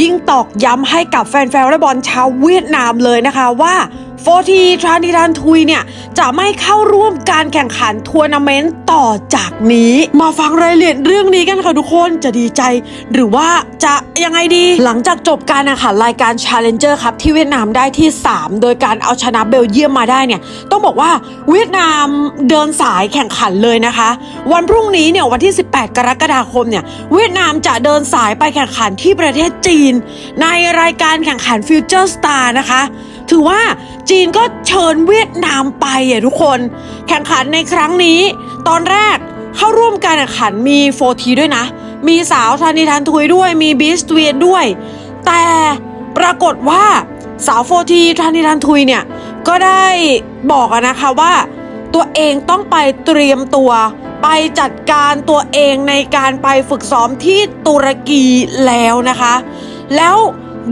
ยิ่งตอกย้ำให้กับแฟนๆวอลเลย์บอลชาวเวียดนามเลยนะคะว่าโฟทีทรานิรันทุยเนี่ยจะไม่เข้าร่วมการแข่งขันทัวร์นาเมนต์ต่อจากนี้ มาฟังรายละเอียดเรื่องนี้กันค่ะทุกคนจะดีใจ หรือว่าจะยังไงดี หลังจากจบการแข่งขันรายการ Challenger ครับที่เวียดนามได้ที่ 3 โดยการเอาชนะเบลเยียมมาได้เนี่ยต้องบอกว่าเวียดนามเดินสายแข่งขันเลยนะคะ วันพรุ่งนี้เนี่ยวันที่ 18 กรกฎาคมเนี่ยเวียดนามจะเดินสายไปแข่งขันที่ประเทศจีนในรายการแข่งขัน Future Star นะคะ ถือว่าจีนก็เชิญเวียดนามไปอะทุกคน แข่งขันในครั้งนี้ ตอนแรกเข้าร่วมการแข่งขันมีโฟทีด้วยนะ มีสาวธานีทันทุยด้วย มีบีสเวียนด้วย แต่ปรากฏว่าสาวโฟทีธานีทันทุยเนี่ย ก็ได้บอกอะนะคะว่าตัวเองต้องไปเตรียมตัวไปจัดการตัวเองในการไปฝึกซ้อมที่ตุรกีแล้วนะคะ แล้ว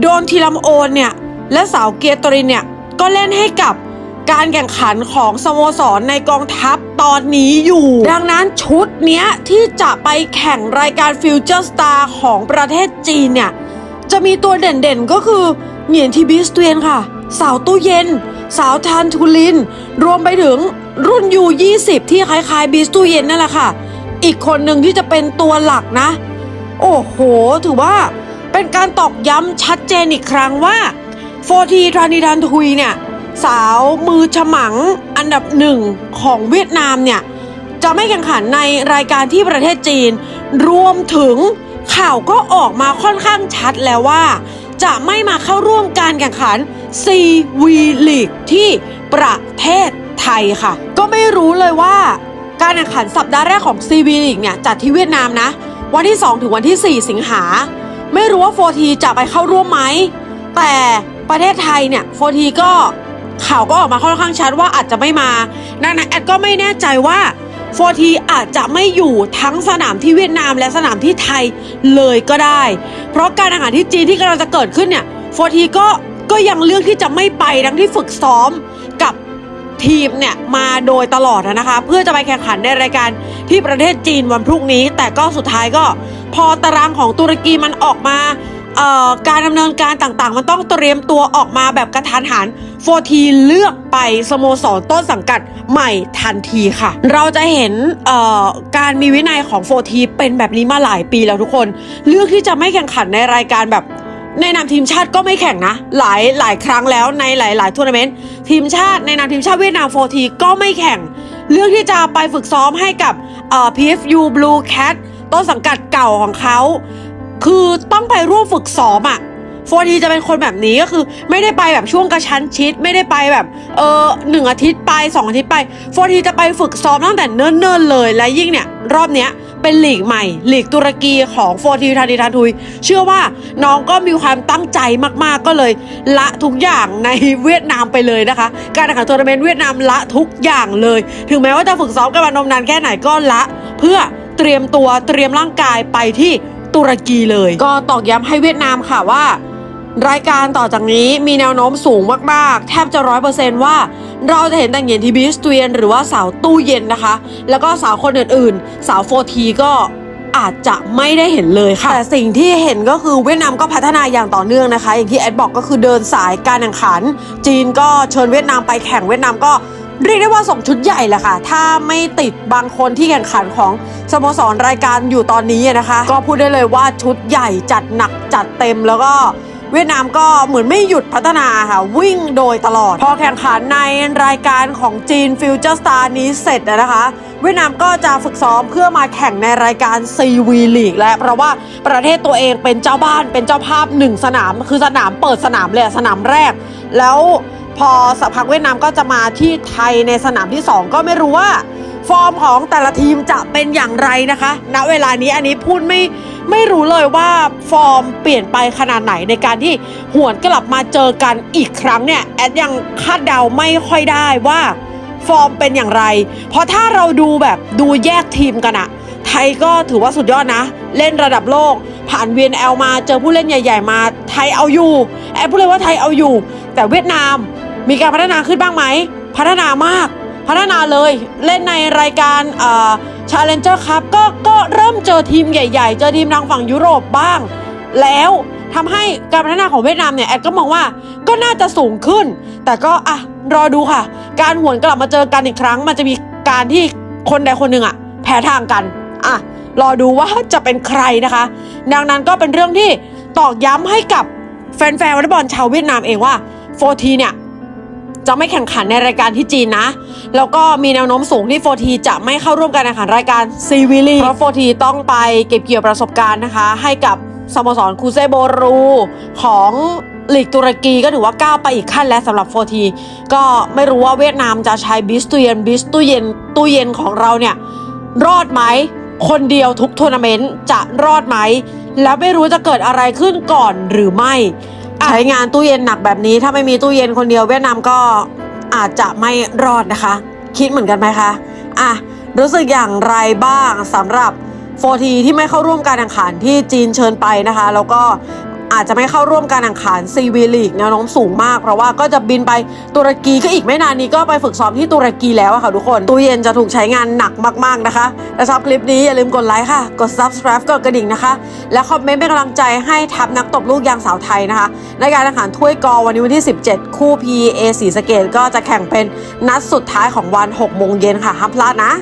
โดนทีลัมโอนเนี่ยและสาวเกียร์ตรินเนี่ยก็เล่นให้กับการแข่งขันของสโมสรในกองทัพตอนนี้อยู่ ดังนั้นชุดเนี้ยที่จะไปแข่งรายการฟิวเจอร์สตาร์ของประเทศจีนเนี่ยจะมีตัวเด่นๆก็คือเหนียนทีบิสเตียนค่ะ สาวตู้เย็น สาวทานทูลิน รวมไปถึงรุ่นยู20 ที่คล้ายๆบิสตู้เย็นนั่นแหละค่ะ อีกคนหนึ่งที่จะเป็นตัวหลักนะ โอ้โห ถือว่า เป็นการตอกย้ำชัดเจนอีกครั้งว่าโฟทีทรานิดันทุยเนี่ยสาวมือฉมังอันดับหนึ่งของเวียดนามเนี่ยจะไม่แข่งขันในรายการที่ประเทศจีน รวมถึงข่าวก็ออกมาค่อนข้างชัดแล้วว่า จะไม่มาเข้าร่วมการแข่งขัน CV League ที่ประเทศไทยค่ะ ก็ไม่รู้เลยว่า การแข่งขันสัปดาห์แรกของ CV League เนี่ยจัดที่เวียดนามนะ วันที่ 2 ถึงวันที่ 4 สิงหา ไม่รู้ว่าโฟทีจะไปเข้าร่วมไหม แต่ประเทศไทยเนี่ยโฟทีก็ข่าวก็ออกมาค่อนข้างชัดว่าอาจจะไม่มา ดังนั้นแอดก็ไม่แน่ใจว่าโฟทีอาจจะไม่อยู่ทั้งสนามที่เวียดนามและสนามที่ไทยเลยก็ได้ เพราะการแข่งขันที่จีนที่กำลังจะเกิดขึ้นเนี่ยโฟทีก็ก็ยังเลือกที่จะไม่ไปทั้งที่ฝึกซ้อมกับทีมเนี่ยมาโดยตลอดนะคะ เพื่อจะไปแข่งขันในรายการที่ประเทศจีนวันพรุ่งนี้ แต่ก็สุดท้ายก็ พอตารางของตุรกีมันออกมาเอ่อการดำเนินการต่างๆ มันต้องเตรียมตัวออกมาแบบกระทันหันโฟทีเลือกไปสโมสรต้นสังกัดใหม่ทันทีค่ะ เราจะเห็นเอ่อการมีวินัยของโฟทีเป็นแบบนี้มาหลายปีแล้วทุกคน เลือกที่จะไม่แข่งขันในรายการแบบในนามทีมชาติก็ไม่แข่งนะ หลายหลายครั้งแล้วในหลายๆทัวร์นาเมนต์ทีมชาติในนามทีมชาติเวียดนามโฟทีก็ไม่แข่งเรื่องที่จะไปฝึกซ้อมให้กับเอ่อ PFU Blue Cat ต้นสังกัดเก่าของเขา คือต้องไปร่วมฝึกซ้อมอะโฟทีจะเป็นคนแบบนี้ก็คือ ไม่ได้ไปแบบช่วงกระชั้นชิด ไม่ได้ไปแบบเออหนึ่งอาทิตย์ไปสองอาทิตย์ไปโฟทีจะไปฝึกซ้อมตั้งแต่เนิ่นๆเลยและยิ่งเนี่ย รอบเนี้ยเป็นหลีกใหม่หลีกตุรกีของโฟทีทานีทาทุย เชื่อว่าน้องก็มีความตั้งใจมากๆก็เลย ละทุกอย่างในเวียดนามไปเลยนะคะ การแข่งขันทัวร์นาเมนต์เวียดนามละทุกอย่างเลย ถึงแม้ว่าจะฝึกซ้อมกันมานมนานแค่ไหนก็ละ เพื่อ เตรียมตัวเตรียมร่างกายไปที่ตุรกีเลย ก็ตอกย้ำให้เวียดนามค่ะว่า รายการต่อจากนี้มีแนวโน้มสูงมากๆ แทบจะร้อยเปอร์เซนต์ว่า เราจะเห็นแต่งเหยียนทีบิสเตียน หรือว่าสาวตู้เย็นนะคะ แล้วก็สาวคนอื่นๆ สาวโฟทีก็อาจจะไม่ได้เห็นเลยค่ะ แต่สิ่งที่เห็นก็คือเวียดนามก็พัฒนาอย่างต่อเนื่องนะคะ อย่างที่แอดบอกก็คือเดินสายการแข่งขัน จีนก็เชิญเวียดนามไปแข่งเวียดนามก็ เรียกได้ว่าส่งชุดใหญ่แหละค่ะ ถ้าไม่ติดบางคนที่แข่งขันของสโมสรรายการอยู่ตอนนี้นะคะ ก็พูดได้เลยว่าชุดใหญ่จัดหนักจัดเต็มแล้วก็เวียดนามก็เหมือนไม่หยุดพัฒนาค่ะ วิ่งโดยตลอด พอแข่งขันในรายการของจีนฟิวเจอร์สตาร์นี้เสร็จนะคะ เวียดนามก็จะฝึกซ้อมเพื่อมาแข่งในรายการ CV League และเพราะว่าประเทศตัวเองเป็นเจ้าบ้านเป็นเจ้าภาพหนึ่งสนาม คือสนามเปิดสนามเลยอะสนามแรก แล้ว พอสักพักเวียดนามก็จะมาที่ไทยในสนามที่ 2 ก็ไม่รู้ว่า ฟอร์มของแต่ละทีมจะเป็นอย่างไรนะคะ ณเวลานี้อันนี้พูดไม่ไม่รู้เลยว่าฟอร์มเปลี่ยนไปขนาดไหนในการที่หวนกลับมาเจอกันอีกครั้งเนี่ยแอดยังคาดเดาไม่ค่อยได้ว่าฟอร์มเป็นอย่างไร เพราะถ้าเราดูแบบดูแยกทีมกันอะไทยก็ถือว่าสุดยอดนะ เล่นระดับโลก ผ่าน VNL มาเจอผู้เล่นใหญ่ ๆ มาไทยเอาอยู่แอบพูดเลยว่าไทยเอาอยู่ แต่เวียดนาม มีการพัฒนาขึ้นบ้างไหม พัฒนามาก พัฒนาเลย เล่นในรายการเอ่อ Challenger ครับก็ก็เริ่มเจอทีมใหญ่ ๆ เจอทีมทางฝั่งยุโรปบ้าง แล้วทำให้การพัฒนาของเวียดนามเนี่ยแอดก็มองว่าก็น่าจะสูงขึ้น แต่ก็อะรอดูค่ะ การหวนกลับมาเจอกันอีกครั้ง มันจะมีการที่คนใดคนหนึ่งอะแพ้ทางกันอะรอดูว่าจะเป็นใครนะคะ ดังนั้นก็เป็นเรื่องที่ตอกย้ำให้กับแฟนๆวอลเลย์บอลชาวเวียดนามเองว่าโฟทีเนี่ย จะไม่แข่งขันในรายการที่จีนนะ แล้วก็มีแนวโน้มสูงที่โฟทีจะไม่เข้าร่วมการแข่งขันรายการซีวิลีเพราะโฟทีต้องไปเก็บเกี่ยวประสบการณ์นะคะ ให้กับสโมสรคูเซโบรูของลีกตุรกีก็ถือว่าก้าวไปอีกขั้นแล้วสำหรับโฟทีก็ไม่รู้ว่าเวียดนามจะใช้บิสตุเยนบิสตุเยนตู้เย็นของเราเนี่ยรอดไหมคนเดียวทุกทัวร์นาเมนต์จะรอดไหม แล้วไม่รู้จะเกิดอะไรขึ้นก่อนหรือไม่ ใช้งานตู้เย็นหนักแบบนี้ ถ้าไม่มีตู้เย็นคนเดียวเวียดนามก็อาจจะไม่รอดนะคะ คิดเหมือนกันไหมคะอะรู้สึกอย่างไรบ้างสำหรับโฟทีที่ไม่เข้าร่วมการแข่งขันที่จีนเชิญไปนะคะ แล้วก็ อาจจะไม่เข้าร่วมการแข่งขันซีวีลีกแนวโน้มสูงมาก เพราะว่าก็จะบินไปตุรกีก็อีกไม่นานนี้ก็ไปฝึกซ้อมที่ตุรกีแล้วค่ะทุกคนตู้เย็นจะถูกใช้งานหนักมากๆนะคะถ้าชอบคลิปนี้อย่าลืมกดไลค์ค่ะ กด subscribe กดกระดิ่งนะคะ และคอมเมนต์เป็นกำลังใจให้ทัพนักตบลูกยางสาวไทยนะคะ ในการแข่งขันถ้วยกอวันนี้วันที่ 17 คู่ PA สีสเกตก็จะแข่งเป็นนัดสุดท้ายของวัน 6 โมงเย็นค่ะห้ามพลาดนะ